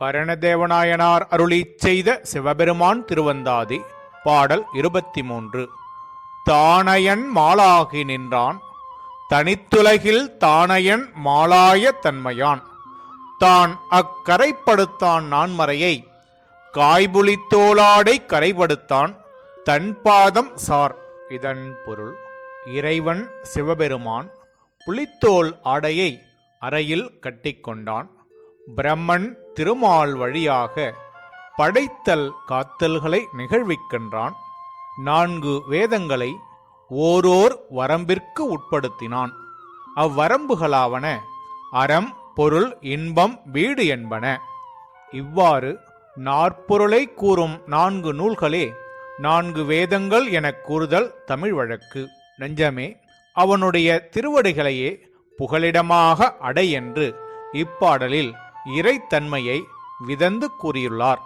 பரணதேவநாயனார் அருளி செய்த சிவபெருமான் திருவந்தாதி பாடல் இருபத்தி மூன்று தானயன் மாலாகி நின்றான். தனித்துலகில் தானயன் மாலாய தன்மையான். தான் அக்கரைப்படுத்தான் நான்மறையை. காய்புலித்தோளாடை கரைப்படுத்தான். தன் பாதம் சார். இதன் பொருள் இறைவன் சிவபெருமான் புலித்தோல் ஆடையை அறையில் கட்டிக்கொண்டான் பிரம்மன் திருமால் வழியாக படைத்தல் காத்தல்களை நிகழ்விக்கின்றான். நான்கு வேதங்களை ஓரோர் வரம்பிற்கு உட்படுத்தினான். அவ்வரம்புகளாவன அறம் பொருள் இன்பம் வீடு என்பன. இவ்வாறு நாற்பொருளை கூறும் நான்கு நூல்களே நான்கு வேதங்கள் எனக் கூறுதல் தமிழ் வழக்கு. நெஞ்சமே அவனுடைய திருவடிகளையே புகலிடமாக அடை என்று இப்பாடலில் இறைத்தன்மையை விதந்து கூறியுள்ளார்.